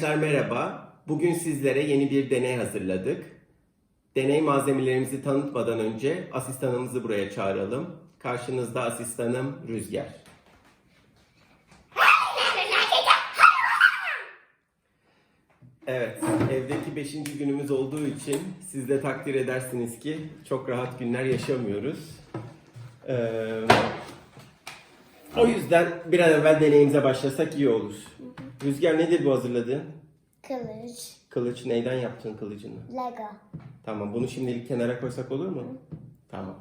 Arkadaşlar merhaba. Bugün sizlere yeni bir deney hazırladık. Deney malzemelerimizi tanıtmadan önce asistanımızı buraya çağıralım. Karşınızda asistanım Rüzgar. Evet, evdeki 5. günümüz olduğu için siz de takdir edersiniz ki çok rahat günler yaşamıyoruz. Ee, o yüzden bir an evvel deneyimize başlasak iyi olur. Rüzgar nedir bu hazırladığın? Kılıç, Kılıç neyden yaptın kılıcını? Lego, Tamam bunu şimdilik kenara koysak olur mu? Tamam.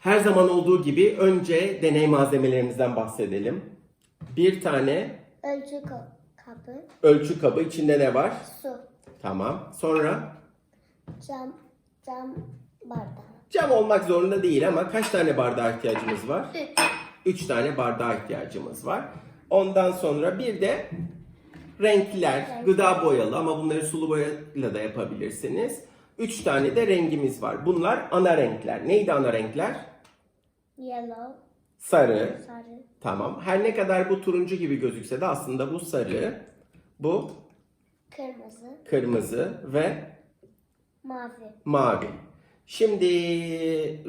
Her zaman olduğu gibi önce deney malzemelerimizden bahsedelim. Bir tane ölçü kabı, ölçü kabı içinde ne var? su, Tamam. Sonra cam, cam bardağı. Cam olmak zorunda değil ama kaç tane bardağa ihtiyacımız var? Üç. 3 tane bardağa ihtiyacımız var. Ondan sonra bir de renkler, gıda boyalı ama bunları sulu boyayla da yapabilirsiniz. 3 tane de rengimiz var. Bunlar ana renkler. Neydi ana renkler? Yellow, Sarı. sarı, Tamam. Her ne kadar bu turuncu gibi gözükse de aslında bu sarı, bu kırmızı, kırmızı ve mavi. mavi. Şimdi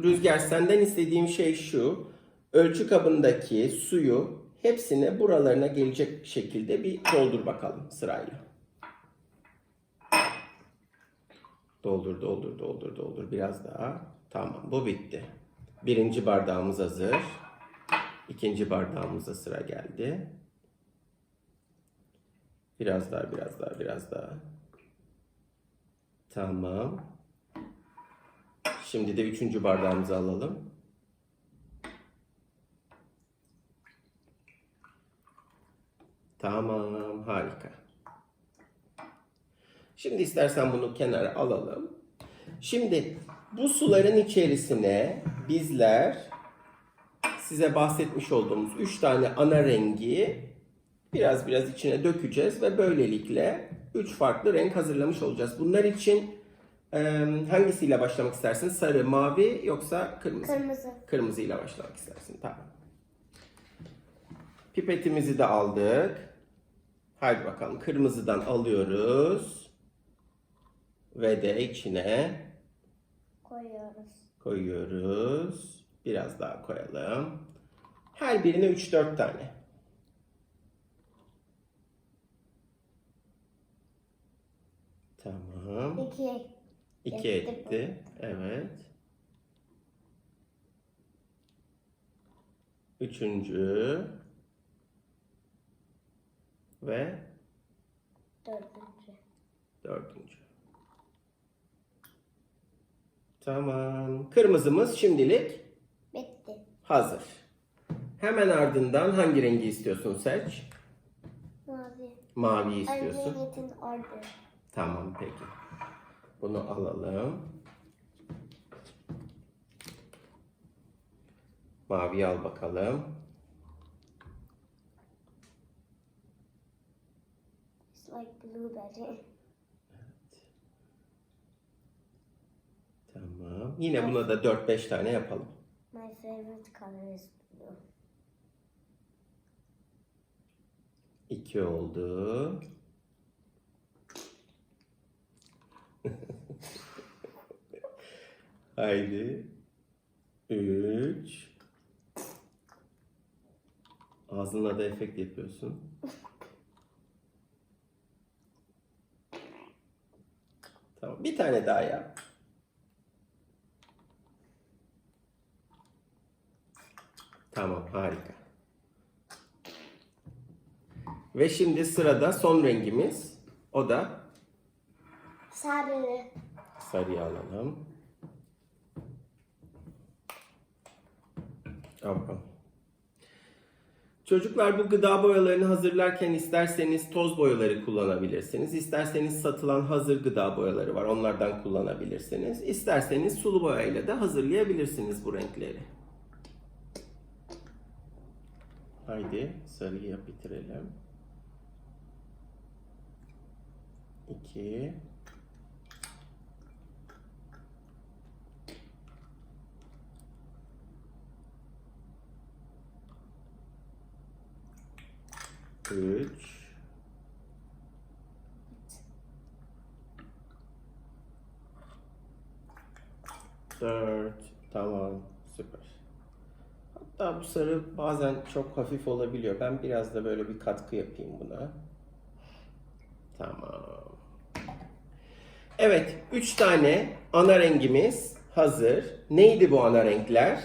Rüzgar senden istediğim şey şu. Ölçü kabındaki suyu hepsine buralarına gelecek şekilde bir doldur bakalım sırayla. Doldur, doldur, doldur, doldur. Biraz daha. Tamam, bu bitti. Birinci bardağımız hazır. İkinci bardağımıza sıra geldi. Biraz daha, biraz daha, biraz daha. Tamam. Şimdi de üçüncü bardağımızı alalım. Tamam, harika. Şimdi istersen bunu kenara alalım. Şimdi bu suların içerisine bizler size bahsetmiş olduğumuz üç tane ana rengi biraz biraz içine dökeceğiz ve böylelikle üç farklı renk hazırlamış olacağız. Bunlar için hangisiyle başlamak istersin? Sarı, mavi yoksa kırmızı? Kırmızı, Kırmızıyla başlamak istersin. Tamam. Pipetimizi de aldık. Haydi bakalım. Kırmızıdan alıyoruz. Ve de içine koyuyoruz. koyuyoruz. Biraz daha koyalım. Her birine 3-4 tane. Tamam. İki, 2 Etti etti. Evet. Üçüncü. Ve dördüncü. dördüncü. Tamam. Kırmızımız şimdilik Bitti. hazır. Hemen ardından hangi rengi istiyorsun seç? Mavi. Maviyi istiyorsun. Öncelik'in ordu. Tamam peki. Bunu alalım. Maviyi al bakalım. It's like blueberry. Tamam. Yine buna da 4-5 tane yapalım. My favorite color is blue. 2 oldu. Haydi. 3 Ağzınla da efekt yapıyorsun. Tamam. Bir tane daha yap. Tamam. Harika. Ve şimdi sırada son rengimiz. O da Sarı. sarıyı alalım. Bakalım. Çocuklar bu gıda boyalarını hazırlarken isterseniz toz boyaları kullanabilirsiniz. İsterseniz satılan hazır gıda boyaları var. Onlardan kullanabilirsiniz. İsterseniz sulu boyayla da hazırlayabilirsiniz bu renkleri. Haydi sarıyı bitirelim. 2 3 4 Tamam süper. Hatta bu sarı bazen çok hafif olabiliyor. Ben biraz da böyle bir katkı yapayım buna. Tamam. Evet, 3 tane ana rengimiz hazır. Neydi bu ana renkler?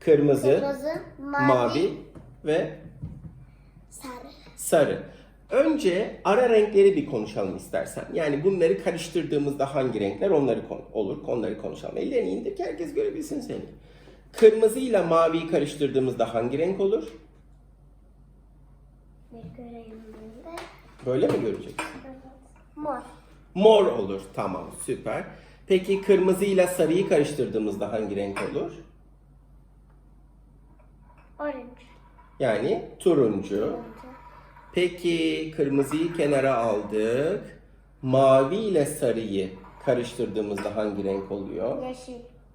Kırmızı, Kırmızı mavi, mavi ve sarı. sarı. Önce ara renkleri bir konuşalım istersen. Yani bunları karıştırdığımızda hangi renkler onları kon- olur, onları konuşalım. Ellerini indir ki herkes görebilsin seni. Kırmızı ile maviyi karıştırdığımızda hangi renk olur? Böyle mi göreceksin? Mor. Mor olur. Tamam, süper. Peki kırmızı ile sarıyı karıştırdığımızda hangi renk olur? Orange. Yani turuncu. Peki kırmızıyı kenara aldık. Mavi ile sarıyı karıştırdığımızda hangi renk oluyor? Yeşil.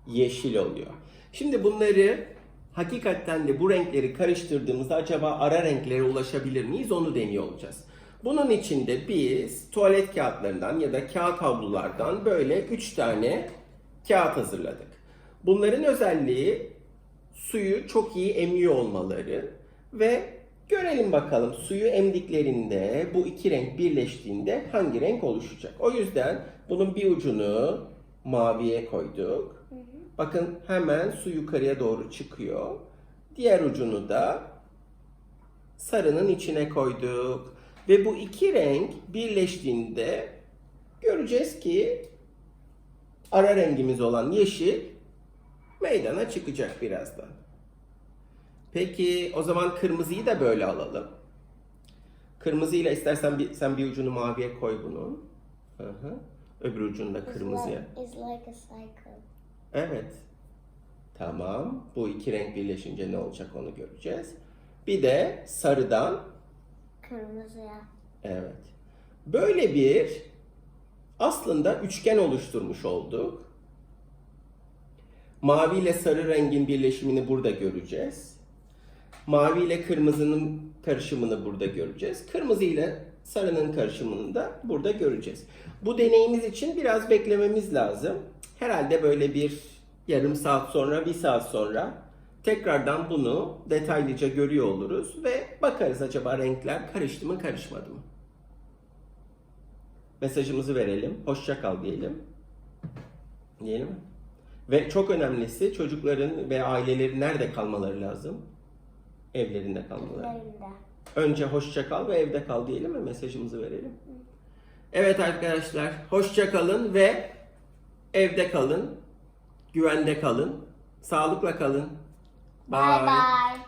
Yeşil oluyor. Şimdi bunları hakikaten de bu renkleri karıştırdığımızda acaba ara renklere ulaşabilir miyiz? Onu deniyor olacağız. Bunun için de biz tuvalet kağıtlarından ya da kağıt havlulardan böyle 3 tane kağıt hazırladık. Bunların özelliği suyu çok iyi emiyor olmaları ve görelim bakalım suyu emdiklerinde bu iki renk birleştiğinde hangi renk oluşacak. O yüzden bunun bir ucunu maviye koyduk. Bakın hemen su yukarıya doğru çıkıyor. Diğer ucunu da sarının içine koyduk. Ve bu iki renk birleştiğinde göreceğiz ki ara rengimiz olan yeşil meydana çıkacak birazdan. Peki o zaman kırmızıyı da böyle alalım. Kırmızıyla istersen bir, sen bir ucunu maviye koy bunun. Hı hı. Öbür ucunu da kırmızıya. it's like a cycle. Evet. Tamam. Bu iki renk birleşince ne olacak onu göreceğiz. Bir de sarıdan Kırmızıya. evet. Böyle bir aslında üçgen oluşturmuş olduk. Mavi ile sarı rengin birleşimini burada göreceğiz. Mavi ile kırmızının karışımını burada göreceğiz. Kırmızı ile sarının karışımını da burada göreceğiz. Bu deneyimiz için biraz beklememiz lazım. Herhalde böyle bir yarım saat sonra, bir saat sonra tekrardan bunu detaylıca görüyor oluruz ve bakarız acaba renkler karıştı mı, karışmadı mı? Mesajımızı verelim. Hoşça kal diyelim. Diyelim? Ve çok önemlisi çocukların ve ailelerin nerede kalmaları lazım? Evlerinde kalmaları. Evlerinde. Önce hoşça kal ve evde kal diyelim mi? Mesajımızı verelim. Evet arkadaşlar, hoşça kalın ve evde kalın. Güvende kalın. Sağlıkla kalın. Bye bye.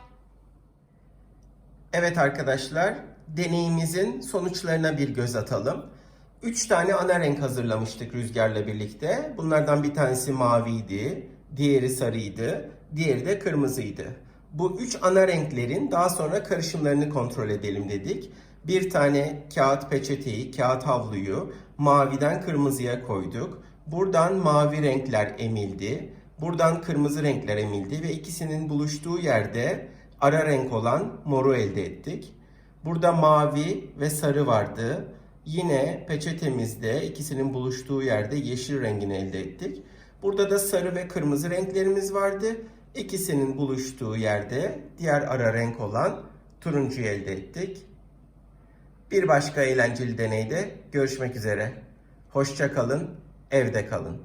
Evet arkadaşlar, deneyimizin sonuçlarına bir göz atalım. Üç tane ana renk hazırlamıştık Rüzgar'la birlikte. Bunlardan bir tanesi maviydi, diğeri sarıydı, diğeri de kırmızıydı. Bu üç ana renklerin daha sonra karışımlarını kontrol edelim dedik. Bir tane kağıt peçeteyi, kağıt havluyu maviden kırmızıya koyduk. Buradan mavi renkler emildi. Buradan kırmızı renkler emildi ve ikisinin buluştuğu yerde ara renk olan moru elde ettik. Burada mavi ve sarı vardı. Yine peçetemizde ikisinin buluştuğu yerde yeşil rengini elde ettik. Burada da sarı ve kırmızı renklerimiz vardı. İkisinin buluştuğu yerde diğer ara renk olan turuncuyu elde ettik. Bir başka eğlenceli deneyde görüşmek üzere. Hoşça kalın, evde kalın.